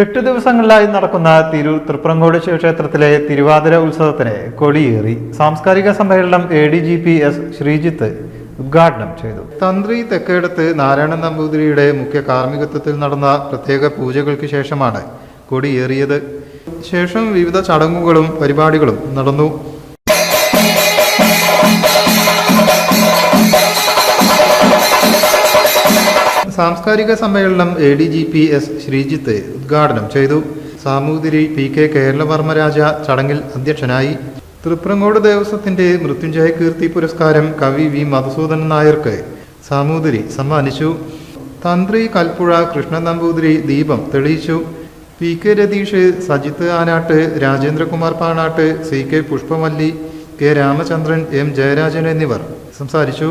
എട്ട് ദിവസങ്ങളിലായി നടക്കുന്ന തിരൂർ തൃപ്രങ്കോട് ശിവക്ഷേത്രത്തിലെ തിരുവാതിര ഉത്സവത്തിന് കൊടിയേറി സാംസ്കാരിക സമ്മേളനം A D G P S Sreejith ഉദ്ഘാടനം ചെയ്തു. തന്ത്രി തെക്കേടത്ത് നാരായണൻ നമ്പൂതിരിയുടെ മുഖ്യ കാർമ്മികത്വത്തിൽ നടന്ന പ്രത്യേക പൂജകൾക്ക് ശേഷമാണ് കൊടിയേറിയത്. ശേഷം വിവിധ ചടങ്ങുകളും പരിപാടികളും നടന്നു. സാംസ്കാരിക സമ്മേളനം A D G P S Sreejith ഉദ്ഘാടനം ചെയ്തു. സാമൂതിരി പി കെ കേരളവർമ്മരാജ ചടങ്ങിൽ അധ്യക്ഷനായി. തൃപ്രങ്ങോട് ദേവസ്വത്തിന്റെ മൃത്യുഞ്ജയ കീർത്തി പുരസ്കാരം കവി വി മധുസൂദനൻ നായർക്ക് സാമൂതിരി സമ്മാനിച്ചു. തന്ത്രി കൽപ്പുഴ കൃഷ്ണ നമ്പൂതിരി ദീപം തെളിയിച്ചു. P K Ratheesh Sajith Anat Rajendrakumar Panatt C K Pushpamalli K Ramachandran M Jayarajan എന്നിവർ സംസാരിച്ചു.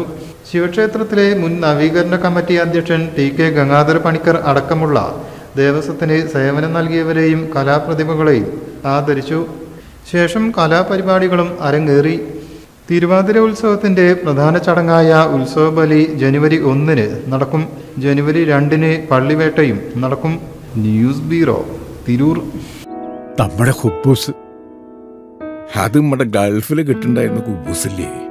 ശിവക്ഷേത്രത്തിലെ മുൻ നവീകരണ കമ്മിറ്റി അധ്യക്ഷൻ ടി കെ ഗംഗാധര പണിക്കർ അടക്കമുള്ള ദേവസ്വത്തിന് സേവനം നൽകിയവരെയും കലാപ്രതിഭകളെയും ആദരിച്ചു. ശേഷം കലാപരിപാടികളും അരങ്ങേറി. തിരുവാതിര ഉത്സവത്തിന്റെ പ്രധാന ചടങ്ങായ ഉത്സവ ബലി ജനുവരി ഒന്നിന് നടക്കും. ജനുവരി രണ്ടിന് പള്ളിവേട്ടയും നടക്കും. News bureau Tirur. നമ്മുടെ കുബൂസ്. അത് നമ്മുടെ ഗൾഫിൽ കിട്ടുണ്ടായിരുന്ന കുബൂസില്ലേ?